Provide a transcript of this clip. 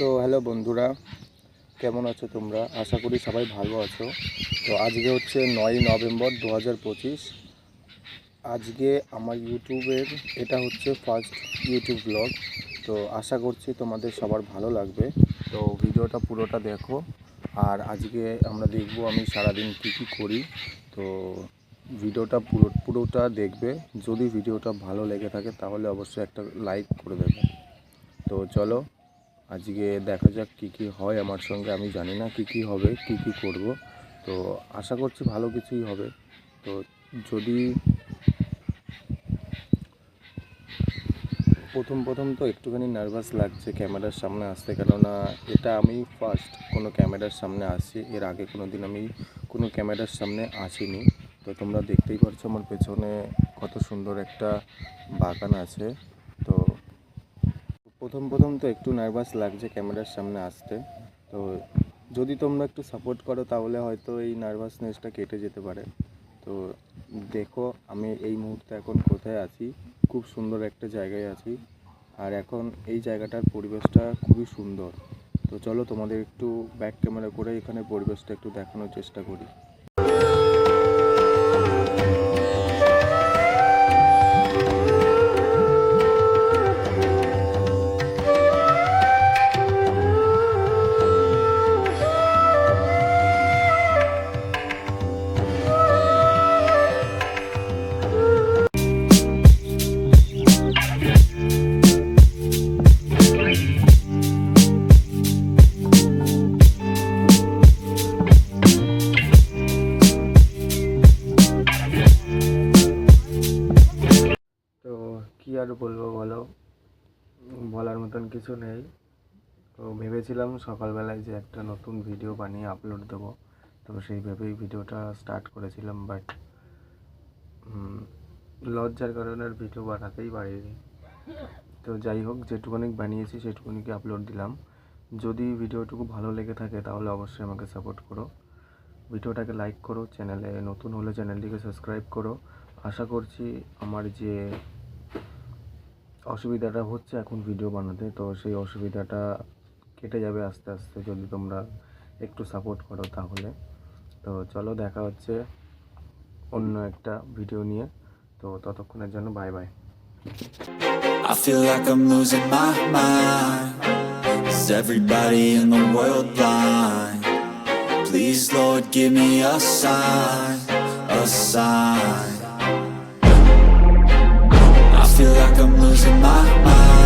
তো হ্যালো বন্ধুরা, কেমন আছো তোমরা? আশা করি সবাই ভালো আছো। তো আজকে হচ্ছে নয় নভেম্বর দু হাজার পঁচিশ। আজকে আমার ইউটিউবের, এটা হচ্ছে ফার্স্ট ইউটিউব ব্লগ তো আশা করছি তোমাদের সবার ভালো লাগবে। তো ভিডিওটা পুরোটা দেখো। আর আজকে আমরা দেখব আমি সারাদিন কী কী করি। তো ভিডিওটা পুরো, পুরোটা দেখবে। যদি ভিডিওটা ভালো লেগে থাকে তাহলে অবশ্যই একটা লাইক করে দেবে। তো চলো আজকে দেখা যাক কী কী হয় আমার সঙ্গে, আমি জানি না কী কী হবে, কী কী করব। তো আশা করছি ভালো কিছুই হবে। তো যদি প্রথম প্রথম তো একটুখানি নার্ভাস লাগছে ক্যামেরার সামনে আসতে, কেননা এটা আমি ফার্স্ট কোনো ক্যামেরার সামনে আসছি এর আগে কোনো দিন আমি কোনো ক্যামেরার সামনে আসিনি। তো তোমরা দেখতেই পারছ আমার পেছনে কত সুন্দর একটা বাগান আছে। তো প্রথম প্রথম তো একটু নার্ভাস লাগছে ক্যামেরার সামনে আসতে। তো যদি তোমরা একটু সাপোর্ট করো তাহলে হয়তো এই নার্ভাসনেসটা কেটে যেতে পারে। তো দেখো আমি এই মুহূর্তে এখন কোথায় আছি, খুব সুন্দর একটা জায়গায় আছি। আর এখন এই জায়গাটার পরিবেশটা খুবই সুন্দর। তো চলো তোমাদের একটু ব্যাক ক্যামেরা করে এখানে পরিবেশটা একটু দেখানোর চেষ্টা করি। আর বলব বলো? বলার মতন কিছু নেই। তো ভেবেছিলাম সকালবেলায় যে একটা নতুন ভিডিও বানিয়ে আপলোড দেবো। তো সেই ভেবেই ভিডিওটা স্টার্ট করেছিলাম বাট লজ্জার কারণে আর ভিডিও বানাতেই পারিনি। তো যাই হোক, যেটুকুনি বানিয়েছি সেটুকুনিকে আপলোড দিলাম। যদি ভিডিওটুকু ভালো লেগে থাকে, তাহলে অবশ্যই আমাকে সাপোর্ট করো। ভিডিওটাকে লাইক করো চ্যানেলে নতুন হলে চ্যানেলটিকে সাবস্ক্রাইব করো। আশা করছি আমার যে অসুবিধাটা হচ্ছে এখন ভিডিও বানাতে তো সেই অসুবিধাটা কেটে যাবে আস্তে আস্তে যদি তোমরা একটু সাপোর্ট করো তাহলে তো চলো দেখা হচ্ছে অন্য একটা ভিডিও নিয়ে তো ততক্ষণের জন্য bye bye I feel like I'm losing my mind. Is everybody in the world blind? Please, Lord, give me a sign, a sign. feel like I'm losing my mind.